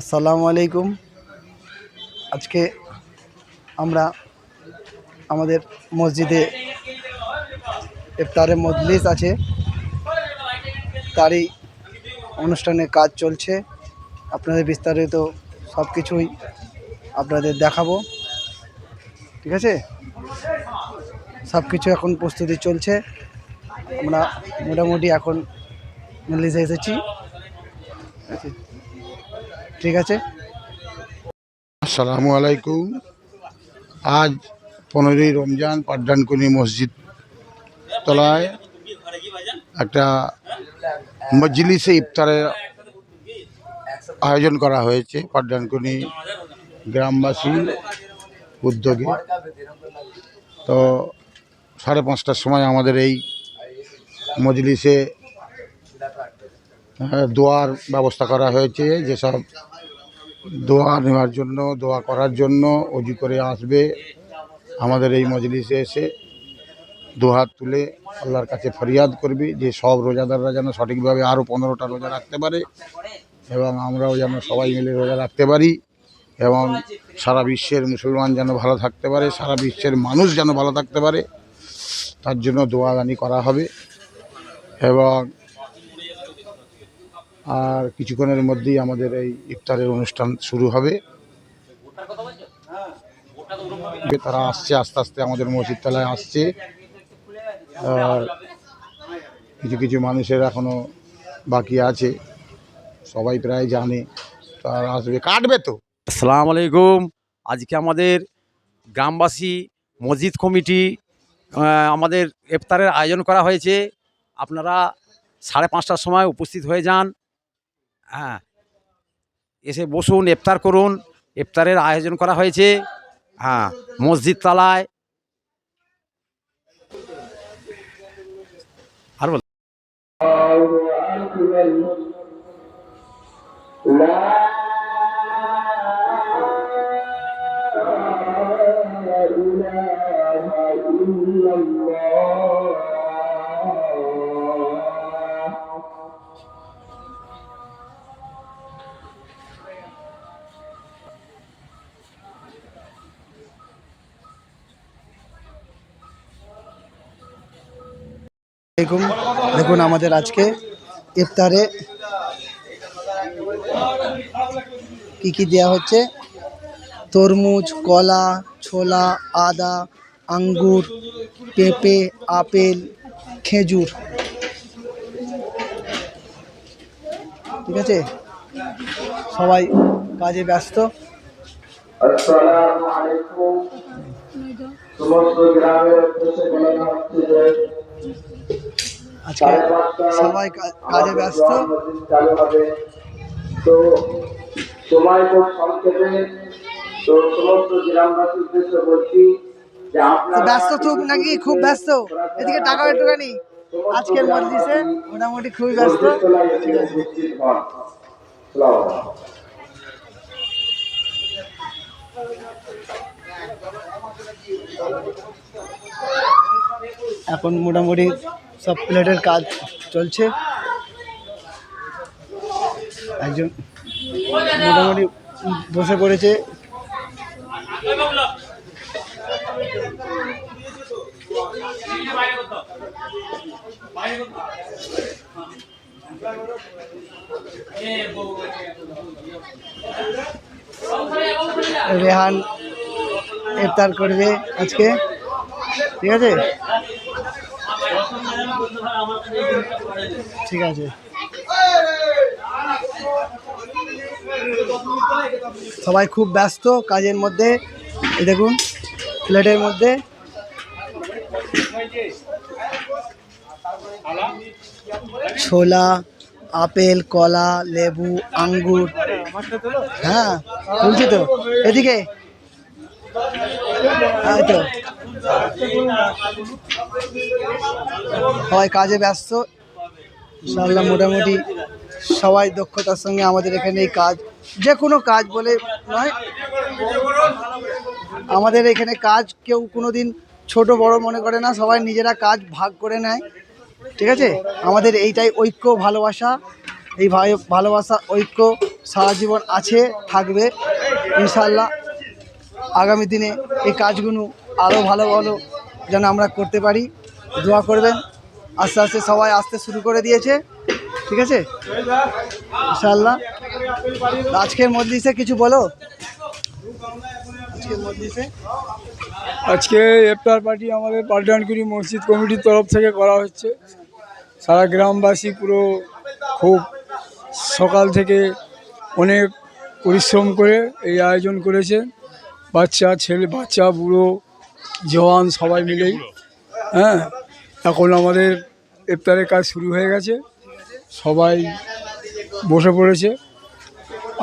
আসসালামু আলাইকুম। আজকে আমরা আমাদের মসজিদে ইফতারে মজলিস আছে। তারই অনুষ্ঠানে কাজ চলছে। আপনাদের বিস্তারিত সব কিছুই আপনাদের দেখাবো। ঠিক আছে? সব কিছু এখন প্রস্তুতি চলছে। আমরা মোটামুটি এখন মজলিসে এসেছি। ঠিক আছে? আসসালামু আলাইকুম। আজ পনেরোই রমজান পাড্ডানকুনি মসজিদ তলায় একটা মজলিসে ইফতারের আয়োজন করা হয়েছে পাড্ডানকুনি গ্রামবাসী উদ্যোগে। তো সাড়ে পাঁচটার সময় আমাদের এই মজলিসে দোয়ার ব্যবস্থা করা হয়েছে, যেসব দোয়া নেওয়ার জন্য, দোয়া করার জন্য অজু করে আসবে। আমাদের এই মজলিসে এসে দুহাত তুলে আল্লাহর কাছে ফরিয়াদ করবে যে সব রোজাদাররা যেন সঠিকভাবে আরও পনেরোটা রোজা রাখতে পারে এবং আমরাও যেন সবাই মিলে রোজা রাখতে পারি এবং সারা বিশ্বের মুসলমান যেন ভালো থাকতে পারে, সারা বিশ্বের মানুষ যেন ভালো থাকতে পারে। তার জন্য দোয়াদানি করা হবে এবং আর কিছুক্ষণের মধ্যেই আমাদের এই ইফতারের অনুষ্ঠান শুরু হবে। তারা আসছে, আস্তে আস্তে আমাদের মসজিদ তলায় আসছে। আর কিছু কিছু মানুষের এখনও বাকি আছে, সবাই প্রায় জানে তারা আসবে। কাটবে তো। আসসালামু আলাইকুম। আজকে আমাদের গ্রামবাসী মসজিদ কমিটি আমাদের ইফতারের আয়োজন করা হয়েছে। আপনারা সাড়ে পাঁচটার সময় উপস্থিত হয়ে যান। হ্যাঁ। এসে বসুন ইফতার করুন। ইফতারের আয়োজন করা হয়েছে। হ্যাঁ মসজিদ তলায় আর বল। দেখুন দেখুন আমাদের আজকে ইফতারে কি কি দেওয়া হচ্ছে? তরমুজ, কলা, ছোলা, আদা, আঙ্গুর, পেঁপে, আপেল, খেজুর। ঠিক আছে? সবাই কাজে ব্যস্ত। আলাইকুম। সমস্ত গ্রামের উদ্দেশ্যে বলানো হচ্ছে যে আজকে সবাই কাজে ব্যস্ত। তো সময় খুব সংক্ষেপে তো সমস্ত গ্রামবাসীর উদ্দেশ্যে বলছি ব্যস্ত খুব নাকি? খুব ব্যস্ত। এদিকে টাকা একটুখানি আজকের মজলিসে মোটামুটি খুবই ব্যস্ত। হন। আসসালামু আলাইকুম। এখন মোটামুটি সব প্লেটের কাজ চলছে। একজন মোটামুটি বসে পড়েছে। রেহান ইফতার করবে আজকে। ঠিক আছে? ঠিক আছে। সবাই খুব ব্যস্ত কাজের মধ্যে। দেখুন, প্লেটের মধ্যে। ছোলা, আপেল, কলা, লেবু, আঙ্গুর। হ্যাঁ বলছি তো। এদিকে। তো। সবাই কাজে ব্যস্ত। ইনশাআল্লাহ মোটামুটি সবাই দক্ষতার সঙ্গে আমাদের এখানে এই কাজ যে কোনো কাজ বলে নয়। আমাদের এখানে কাজ কেউ কোনো দিন ছোট বড় মনে করে না, সবাই নিজেরা কাজ ভাগ করে নেয়। ঠিক আছে? আমাদের এইটাই ঐক্য, ভালোবাসা। এই ভাই, ভালোবাসা, ঐক্য সারা জীবন আছে, থাকবে। ইনশাল্লাহ আগামী দিনে এই কাজগুলো আরও ভালো ভালো যেন আমরা করতে পারি। দোয়া করবেন। আস্তে আস্তে সবাই আসতে শুরু করে দিয়েছে। ঠিক আছে? ইনশাল্লাহ আজকের মজলিসে কিছু বলো? আজকের আজকে ইফতার পার্টি আমাদের পাল্টানকুড়ি মসজিদ কমিটির তরফ থেকে করা হচ্ছে। সারা গ্রামবাসী পুরো খুব সকাল থেকে অনেক পরিশ্রম করে এই আয়োজন করেছে। বাচ্চা, ছেলে, বাচ্চা, বুড়ো জওয়ান সবাই মিলেই। হ্যাঁ এখন আমাদের ইফতারের কাজ শুরু হয়ে গেছে। সবাই বসে পড়েছে।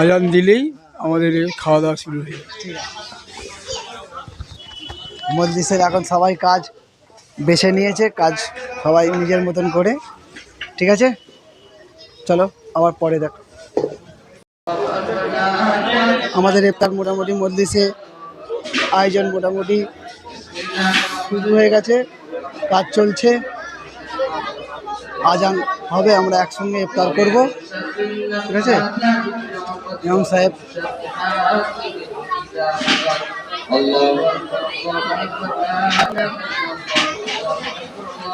আজান দিলেই আমাদের খাওয়া দাওয়া শুরু হয়ে মজলিসের এখন সবাই কাজ বেছে নিয়েছে, কাজ সবাই নিজের মতন করে। ঠিক আছে? চলো, আবার পরে দেখো। আমাদের ইফতার মোটামুটি মজলিসে আয়োজন মোটামুটি শুরু হয়ে গেছে, কাজ চলছে। আজান হবে আমরা একসঙ্গে ইফতার করব। ঠিক আছে? ইমাম সাহেব।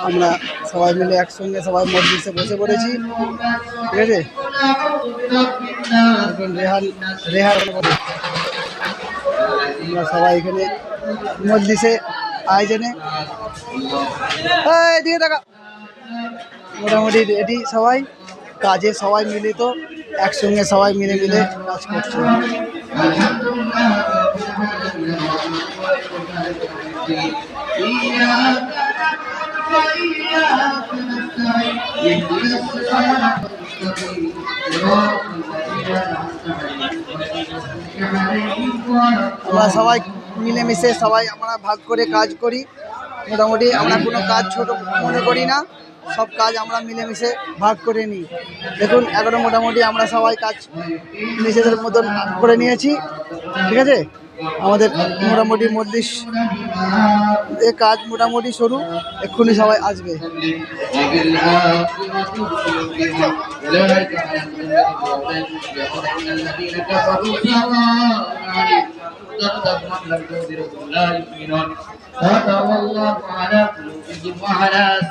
আমরা সবাই মিলে একসঙ্গে সবাই মসজিদে বসে পড়েছি। ঠিক আছে? রেহান রেহান আমরা সবাই এখানে মজলিসে আয়োজনে এদিকে টাকা মোটামুটি রেডি সবাই, কাজে সবাই মিলে তো একসঙ্গে সবাই মিলে মিলে কাজ করছে। আমরা সবাই মিলেমিশে সবাই আমরা ভাগ করে কাজ করি। মোটামুটি আমরা কোনো কাজ ছোট মনে করি না, সব কাজ আমরা মিলেমিশে ভাগ করে নিই। দেখুন এখনও মোটামুটি আমরা সবাই কাজ নিজেদের মতন করে নিয়েছি। ঠিক আছে? আমাদের মোটামুটি মধ্যে এ কাজ মোটামুটি শুরু, এক্ষুনি সবাই আসবে।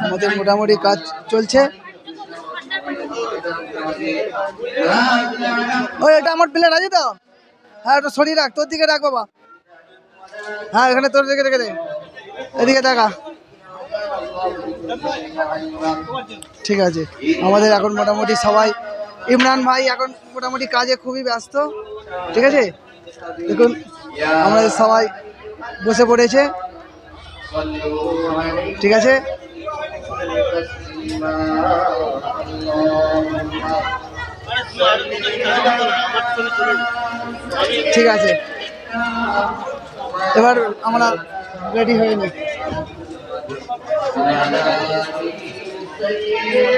আমাদের মোটামুটি কাজ চলছে। ওই, এটা আমার প্লেয়ার আছে তো? হ্যাঁ ওটা সরিয়ে রাখ, তোর দিকে রাখ বাবা। হ্যাঁ এখানে তোর দিকে রেখে দে। এদিকে দেখা। ঠিক আছে, আমাদের এখন মোটামুটি সবাই, ইমরান ভাই এখন মোটামুটি কাজে খুবই ব্যস্ত, ঠিক আছে? দেখুন, আমাদের সবাই বসে পড়েছে। ঠিক আছে? ঠিক আছে। এবার আমরা রেডি হয়ে নিই।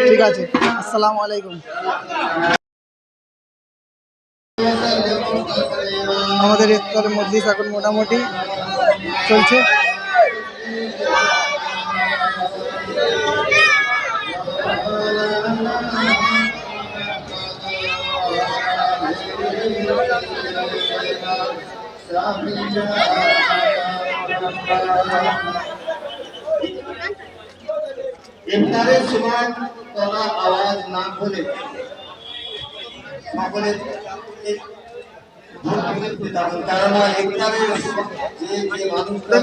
ঠিক আছে, আসসালামু আলাইকুম। আমাদের ইফতারের মজলিস এখন মোটামুটি চলছে। ইফতারের সময় কোনো আওয়াজ না হলে সকলের থাকুন। ইফতারের যে যে মানুষটা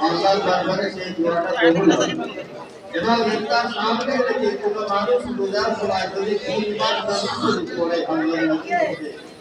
আল্লাহর দরবারে সেই দোয়াটা সামনে কোনো মানুষ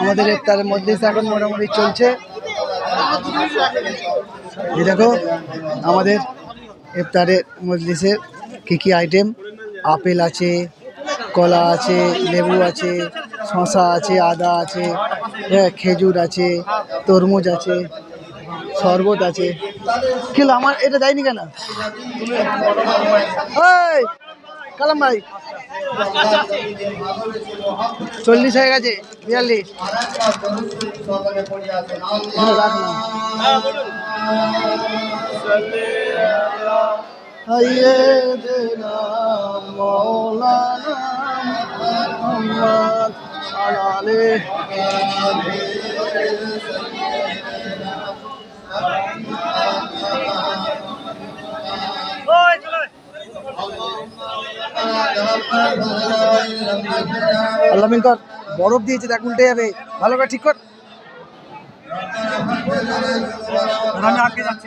আমাদের ইফতারের মজলিস এখন মোটামুটি চলছে। দেখো, আমাদের ইফতারের মজলিসের কী কী আইটেম আপেল আছে, কলা আছে, লেবু আছে শশা আছে, আদা আছে হ্যাঁ খেজুর আছে, তরমুজ আছে, শরবত আছে। কিলো আমার এটা দেয়নি কেন? কালাম ভাই। চল্লিশ হয়ে গেছে বিয়াল্লিশ। আল্লামিন কর বরফ দিয়েছে দেখ উল্টে যাবে। ভালো করে ঠিক কর। আমি আটকে যাচ্ছি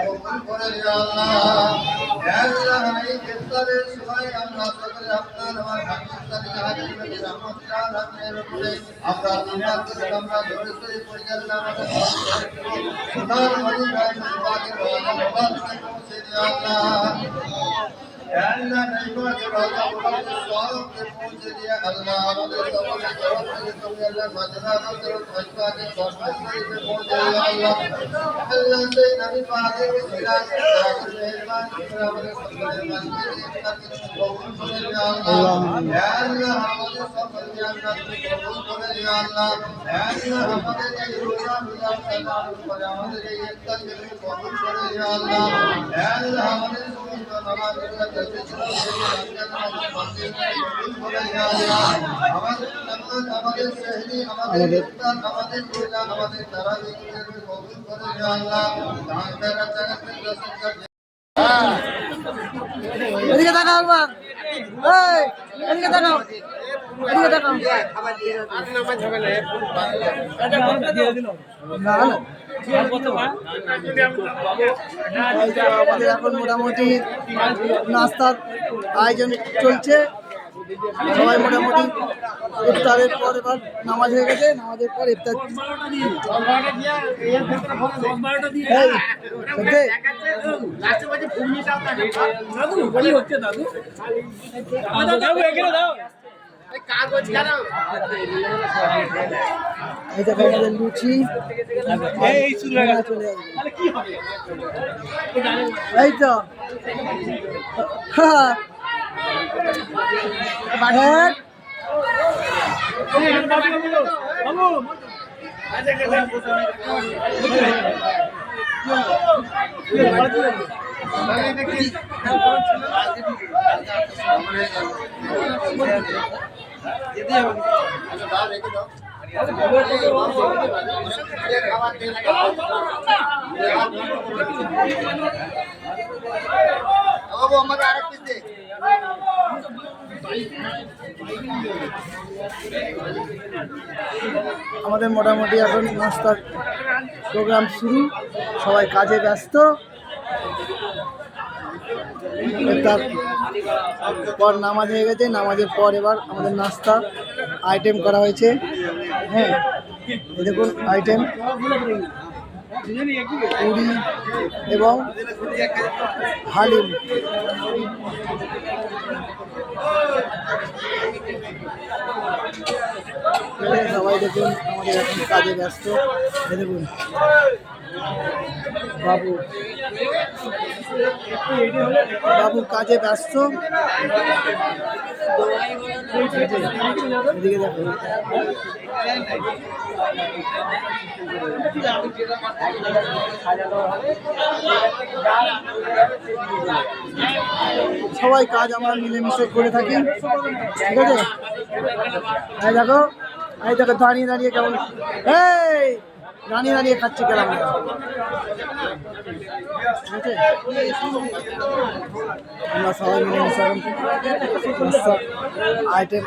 দান করে এই গ্রেফতারের সময় আমরা সকলে আপনার আমার আমরা আমরা ধরে পরিচালনা আমাদের সোনার মনি রায় আল্লাহ মিন কর বরফ দিয়েছে দেখ উল্টে যাবে ভালো করে ঠিক কর আমি আটকে যাচ্ছি বাবা আল্লাহ। মিন কর আল্লাহ মিন কর আমাদের এদিকে তাকাও একবার এই এদিকে তাকাও এদিকে তাকাও এই যে আমাদের এখন মোটামুটি নাস্তার আয়োজন চলছে। সবাই মোটামুটি ইফতারের পর এবার নামাজ হয়ে গেছে, নামাজের পর ইফতার। সত্যি? এই দেখো আমাদের লুচি। এই চলে আমাদের মোটামুটি এখন নাস্তার প্রোগ্রাম শুরু। সবাই কাজে ব্যস্ত। তার পর নামাজ হয়ে গেছে, নামাজের পর এবার আমাদের নাস্তা আইটেম করা হয়েছে। হ্যাঁ দেখুন আইটেম পুরি এবং হালিম। সবাই দেখুন আমাদের এখন কাজে ব্যস্ত। দেখুন। বাবু। বাবু কাজে ব্যস্ত। সবাই কাজ আমরা মিলেমিশে করে থাকি। ঠিক আছে? দেখো, এই দেখো দাঁড়িয়ে দাঁড়িয়ে কেমন। এই! দাঁড়িয়ে দাঁড়িয়ে খাচ্ছি আছে? আমরা সবাই মিলে আইটেম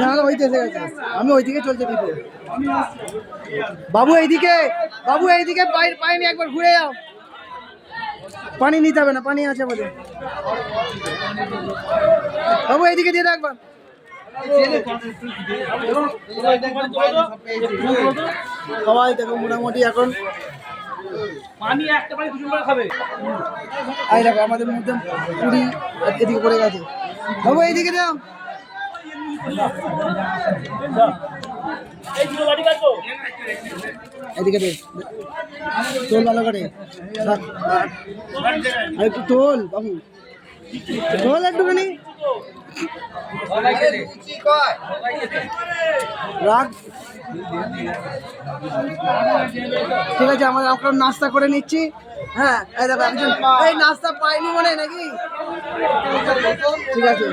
না এসে গেছে আমি ওইদিকে চলতে বাবু, এইদিকে বাবু, এইদিকে পাই পাইনি একবার ঘুরে যাও পানি নিতে হবে না পানি আছে আমাদের বাবু এইদিকে দিয়ে দাও সবাই দেখো মোটামুটি এখন এই দেখো আমাদের মধ্যে পুরি এদিকে পড়ে গেছে। বাবু এইদিকে দাও। এদিকে দে। তোল ভালো করে। একটু তোল, বাবু। তোল একটুখানি। রাখ। ঠিক আছে আমাদের আপনার নাস্তা করে নিচ্ছি। হ্যাঁ এই একজন এই নাস্তা পাইনি মনে নাকি? ঠিক আছে।